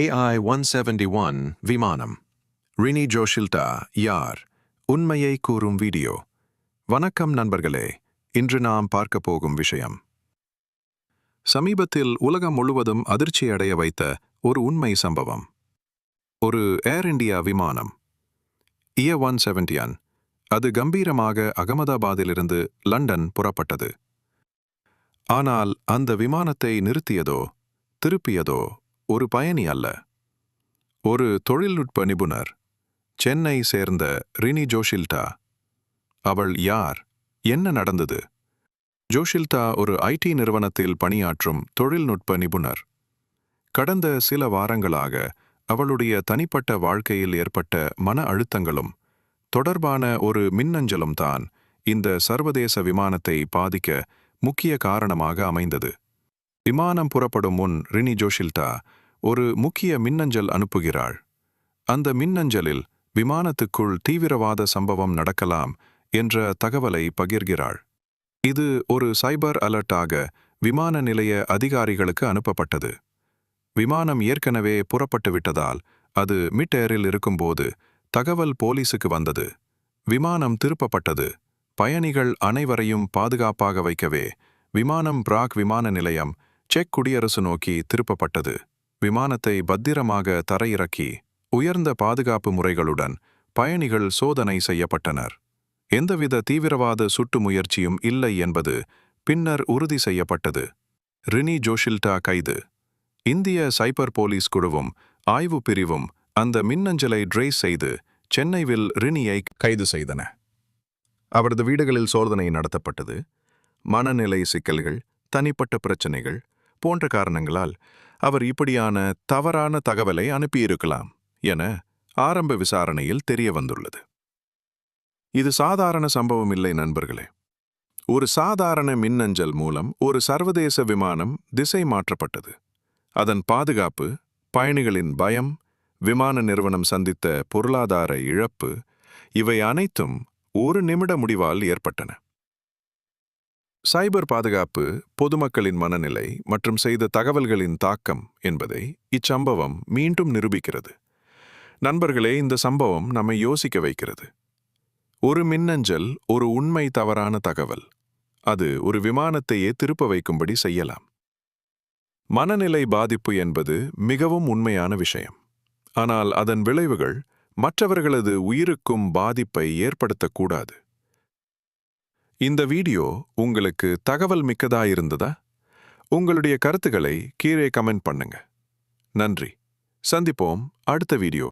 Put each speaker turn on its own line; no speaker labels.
AI 171 விமானம் ரினி ஜோஷில்டா யார் உண்மையை கூறும் வீடியோ. வணக்கம் நண்பர்களே. இன்று நாம் பார்க்க போகும் விஷயம். சமீபத்தில் உலகம் முழுவதும் அதிர்ச்சியடைய வைத்த ஒரு உண்மை சம்பவம். ஒரு ஏர் இந்தியா விமானம். இய ஒன் செவன்டியன் அது கம்பீரமாக அகமதாபாத்திலிருந்து லண்டன் புறப்பட்டது. ஆனால் அந்த விமானத்தை நிறுத்தியதோ திருப்பியதோ ஒரு பயணி அல்ல. ஒரு தொழில்நுட்ப நிபுணர் சென்னை சேர்ந்த ரினி ஜோஷில்டா. அவள் யார்? என்ன நடந்தது? ஜோஷில்டா ஒரு ஐடி நிறுவனத்தில் பணியாற்றும் தொழில்நுட்ப நிபுணர். கடந்த சில வாரங்களாக அவளுடைய தனிப்பட்ட வாழ்க்கையில் ஏற்பட்ட மன அழுத்தங்களும் தொடர்பான ஒரு மின்னஞ்சலும் தான் இந்த சர்வதேச விமானத்தை பாதிக்க முக்கிய காரணமாக அமைந்தது. விமானம் புறப்படும் முன் ரினி ஜோஷில்டா ஒரு முக்கிய மின்னஞ்சல் அனுப்புகிறாள். அந்த மின்னஞ்சலில் விமானத்துக்குள் தீவிரவாத சம்பவம் நடக்கலாம் என்ற தகவலை பகிர்கிறாள். இது ஒரு சைபர் அலர்ட்டாக விமான நிலைய அதிகாரிகளுக்கு அனுப்பப்பட்டது. விமானம் ஏற்கனவே புறப்பட்டு விட்டதால் அது மிட் ஏரில் இருக்கும்போது தகவல் போலீசுக்கு வந்தது. விமானம் திருப்பப்பட்டது. பயணிகள் அனைவரையும் பாதுகாப்பாக வைக்கவே விமானம் பிராக் விமான நிலையம் செக் குடியரசு நோக்கி திருப்பப்பட்டது. விமானத்தை பத்திரமாக தரையிறக்கி உயர்ந்த பாதுகாப்பு முறைகளுடன் பயணிகள் சோதனை செய்யப்பட்டனர். எந்தவித தீவிரவாத சுட்டு முயற்சியும் இல்லை என்பது பின்னர் உறுதி செய்யப்பட்டது. ரினி ஜோஷில்டா கைது. இந்திய சைபர் போலீஸ் குழுவும் ஆய்வு பிரிவும் அந்த மின்னஞ்சலை ட்ரேஸ் செய்து சென்னைவில் ரினியை கைது செய்தன. அவரது வீடுகளில் சோதனை நடத்தப்பட்டது. மனநிலை சிக்கல்கள் தனிப்பட்ட பிரச்சனைகள் போன்ற காரணங்களால் அவர் இப்படியான தவறான தகவலை அனுப்பியிருக்கலாம் என ஆரம்ப விசாரணையில் தெரிய வந்துள்ளது. இது சாதாரண சம்பவம் இல்லை நண்பர்களே. ஒரு சாதாரண மின்னஞ்சல் மூலம் ஒரு சர்வதேச விமானம் திசை மாற்றப்பட்டது. அதன் பாதுகாப்பு பயணிகளின் பயம் விமான நிறுவனம் சந்தித்த பொருளாதார இழப்பு இவை அனைத்தும் ஒரு நிமிட முடிவால் ஏற்பட்டன. சைபர் பாதுகாப்பு பொதுமக்களின் மனநிலை மற்றும் செய்த தகவல்களின் தாக்கம் என்பதை இச்சம்பவம் மீண்டும் நிரூபிக்கிறது. நண்பர்களே இந்த சம்பவம் நம்மை யோசிக்க வைக்கிறது. ஒரு மின்னஞ்சல் ஒரு உண்மை தவறான தகவல். அது ஒரு விமானத்தையே திருப்ப வைக்கும்படி செய்யலாம். மனநிலை பாதிப்பு என்பது மிகவும் உண்மையான விஷயம். ஆனால் அதன் விளைவுகள் மற்றவர்களது உயிருக்கும் பாதிப்பை ஏற்படுத்தக்கூடாது. இந்த வீடியோ உங்களுக்கு தகவல் மிக்கதாயிருந்ததா உங்களுடைய கருத்துக்களை கீழே கமெண்ட் பண்ணுங்க. நன்றி. சந்திப்போம் அடுத்த வீடியோ.